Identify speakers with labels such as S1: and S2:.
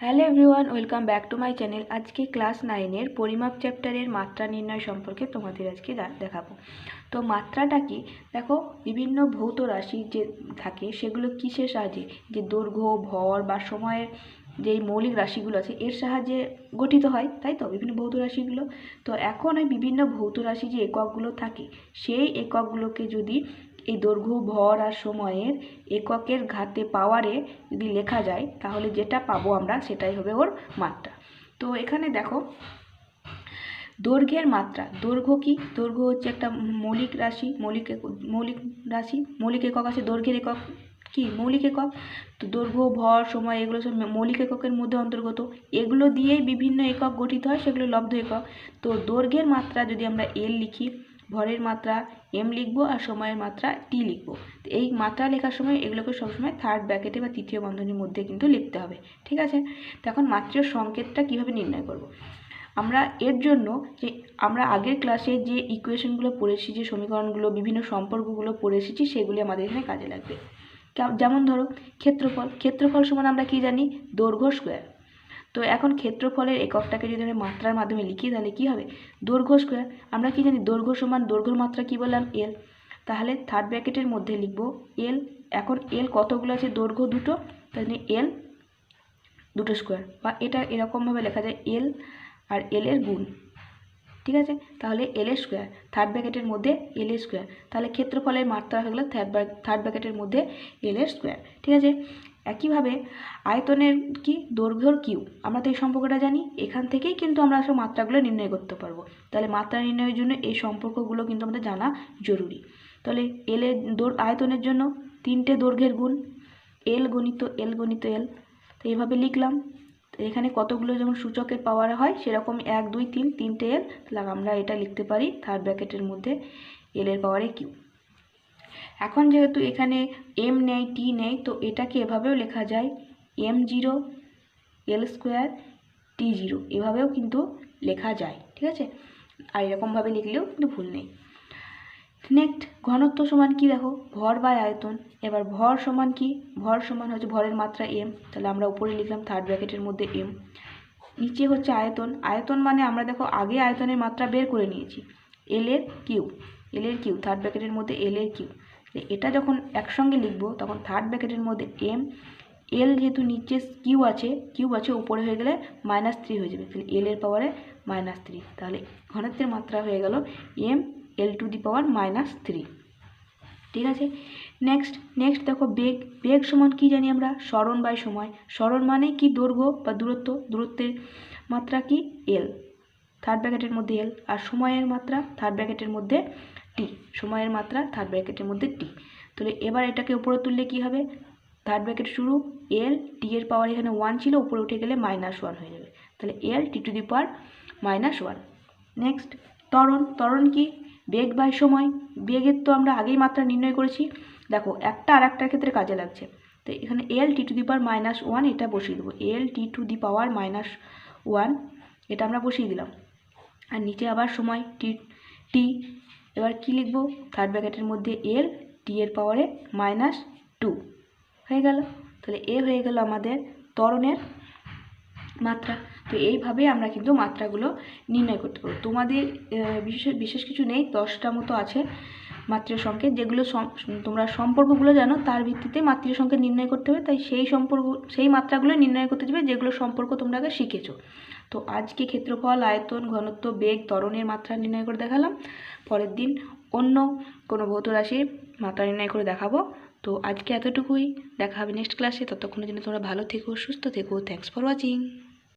S1: Hello everyone, welcome back to my channel. আজকে class নাইনের পরিমাপ চ্যাপ্টারের মাত্রা নির্ণয় সম্পর্কে তোমাদের আজকে দেখাবো। তো মাত্রাটা কি? দেখো, বিভিন্ন ভৌত রাশি যে থাকে, সেগুলো কিসের সাহায্যে? যে দৈর্ঘ্য, ভর বা সময়ের যেই মৌলিক রাশিগুলো আছে, এর সাহায্যে গঠিত হয়, তাই তো? বিভিন্ন ভৌত রাশিগুলো। তো এখন এই বিভিন্ন ভৌত রাশি যে এককগুলো থাকে, সেই এককগুলোকে যদি এই দৈর্ঘ্য, ভর আর সময়ের এককের ঘাতে পাওয়ারে যদি লেখা যায়, তাহলে যেটা পাবো আমরা সেটাই হবে ওর মাত্রা। তো এখানে দেখো, দৈর্ঘ্যের মাত্রা। দৈর্ঘ্য কি? দৈর্ঘ্য হচ্ছে একটা মৌলিক রাশি, মৌলিক মৌলিক রাশি, মৌলিক একক আছে, দৈর্ঘ্যের একক কি? মৌলিক একক। তো দৈর্ঘ্য, ভর, সময় এগুলো সব মৌলিক এককের মধ্যে অন্তর্গত। এগুলো দিয়েই বিভিন্ন একক গঠিত হয়, সেগুলো লব্ধ একক। তো দৈর্ঘ্যের মাত্রা যদি আমরা এল লিখি ভরের মাত্রা এম লিখব আর সময়ের মাত্রা টি লিখব। তো এই মাত্রা লেখার সময় এগুলোকে সবসময় থার্ড ব্র্যাকেটে বা তৃতীয় বন্ধনীর মধ্যে কিন্তু লিখতে হবে, ঠিক আছে? তো এখন মাত্রার সংকেতটা কীভাবে নির্ণয় করব। আমরা এর জন্য যে আমরা আগের ক্লাসে যে ইকুয়েশনগুলো পড়েছি, যে সমীকরণগুলো, বিভিন্ন সম্পর্কগুলো পড়ে এসেছি সেগুলি আমাদের এখানে কাজে লাগবে। যেমন ধরো ক্ষেত্রফল ক্ষেত্রফল সমান আমরা কি জানি? দৈর্ঘ্য স্কোয়ার তো এখন ক্ষেত্রফলের এককটাকে যদি আমরা মাত্রার মাধ্যমে লিখি, তাহলে কি হবে? দৈর্ঘ্য স্কোয়ার আমরা কি জানি দৈর্ঘ্য সমান দৈর্ঘ্যর মাত্রা কি বললাম? এল তাহলে থার্ড ব্র্যাকেটের মধ্যে লিখব এল এখন এল কতগুলো আছে? দৈর্ঘ্য দুটো। তাহলে এল দুটো স্কোয়ার বা এটা এরকমভাবে লেখা যায় এল আর এল এর গুণ। ঠিক আছে? তাহলে এল এর স্কোয়ার থার্ড ব্র্যাকেটের মধ্যে এল স্কোয়ার তাহলে ক্ষেত্রফলের মাত্রা হয়ে গেলো থার্ড থার্ড ব্র্যাকেটের মধ্যে এল এর স্কোয়ার ঠিক আছে? একইভাবে আয়তনের কি দৈর্ঘ্যর কিউ আমরা তো এই সম্পর্কটা জানি, এখান থেকেই কিন্তু আমরা সব মাত্রাগুলো নির্ণয় করতে পারব। তাহলে মাত্রা নির্ণয়ের জন্য এই সম্পর্কগুলো কিন্তু আমাদের জানা জরুরি। তাহলে এল এর আয়তনের জন্য তিনটে দৈর্ঘ্যের গুণ এল গণিত এল গণিত এল তো এইভাবে লিখলাম। এখানে কতগুলো যেমন সূচকের পাওয়ার হয় সেরকম এক, দুই, তিন, তিনটে এল তাহলে আমরা এটা লিখতে পারি থার্ড ব্র্যাকেটের মধ্যে এল এর পাওয়ারে কিউ এখন যেহেতু এখানে এম নেই টি নেই, তো এটাকে এভাবেও লেখা যায় M zero L square T zero এভাবেও কিন্তু লেখা যায়, ঠিক আছে? আর এরকমভাবে লিখলেও কিন্তু ভুল নেই। নেক্সট ঘনত্ব সমান কি দেখো? ভর বাই আয়তন। এবার ভর সমান কি? ভর সমান হচ্ছে ভরের মাত্রা এম তাহলে আমরা উপরে লিখলাম থার্ড ব্র্যাকেটের মধ্যে এম নিচে হচ্ছে আয়তন। আয়তন মানে আমরা দেখো আগে আয়তনের মাত্রা বের করে নিয়েছি এল এর কিউ এল এর কিউ থার্ড ব্র্যাকেটের মধ্যে এল এর কিউ এটা যখন একসঙ্গে লিখব, তখন থার্ড ব্র্যাকেটের মধ্যে এম এল যেহেতু নিচে কিউ আছে কিউ আছে উপরে হয়ে গেলে মাইনাস থ্রি হয়ে যাবে। তাহলে এল এর পাওয়ারে মাইনাস থ্রি তাহলে ঘনত্বের মাত্রা হয়ে গেল M L to the power minus three ঠিক আছে? নেক্সট নেক্সট দেখো বেগ। বেগ সমান কি জানি আমরা? স্মরণ বাই সময়। স্মরণ মানে কি? দৈর্ঘ্য বা দূরত্ব। দূরত্বের মাত্রা কি? এল থার্ড ব্র্যাকেটের মধ্যে এল আর সময়ের মাত্রা থার্ড ব্র্যাকেটের মধ্যে টি, সময়ের মাত্রা থার্ড ব্র্যাকেটের মধ্যে টি। তাহলে এবার এটাকে উপরে তুললে কি হবে? থার্ড ব্র্যাকেট শুরু এল টি এর পাওয়ার এখানে ওয়ান ছিল, উপরে উঠে গেলে মাইনাস ওয়ান হয়ে যাবে। তাহলে L T to the power minus one next ত্বরণ। ত্বরণ কি? বেগ বাই সময়। বেগের তো আমরা আগেই মাত্রা নির্ণয় করেছি। দেখো, একটা আর একটার ক্ষেত্রে কাজে লাগছে। তো এখানে L T to the power minus one এটা বসিয়ে দেবো। L T to the power minus one এটা আমরা বসিয়ে দিলাম। আর নিচে আবার সময় টি টি এবার কি লিখব? থার্ড ব্র্যাকেটের মধ্যে এর টি এর পাওয়ারে মাইনাস টু হয়ে গেল। তাহলে এ হয়ে গেল আমাদের তরণের মাত্রা। তো এইভাবে আমরা কিন্তু মাত্রাগুলো নির্ণয় করতে পারব। তোমাদের বিশেষ বিশেষ কিছু নেই, দশটা মতো আছে। মাত্রার সংকেত যেগুলো তোমরা সম্পর্কগুলো জানো, তার ভিত্তিতে মাত্রার সংকেত নির্ণয় করতে হবে। তাই সেই সম্পর্ক, সেই মাত্রাগুলো নির্ণয় করতে যাবে যেগুলো সম্পর্ক তোমরা আগে শিখেছো। তো আজকে ক্ষেত্রফল, আয়তন, ঘনত্ব, বেগ, ত্বরণের মাত্রা নির্ণয় করে দেখালাম। পরের দিন অন্য কোনো ভৌত রাশির মাত্রা নির্ণয় করে দেখাবো। তো আজকে এতটুকুই, দেখা হবে নেক্সট ক্লাসে ততক্ষণের জন্য তোমরা ভালো থেকো, সুস্থ থেকো। Thanks for watching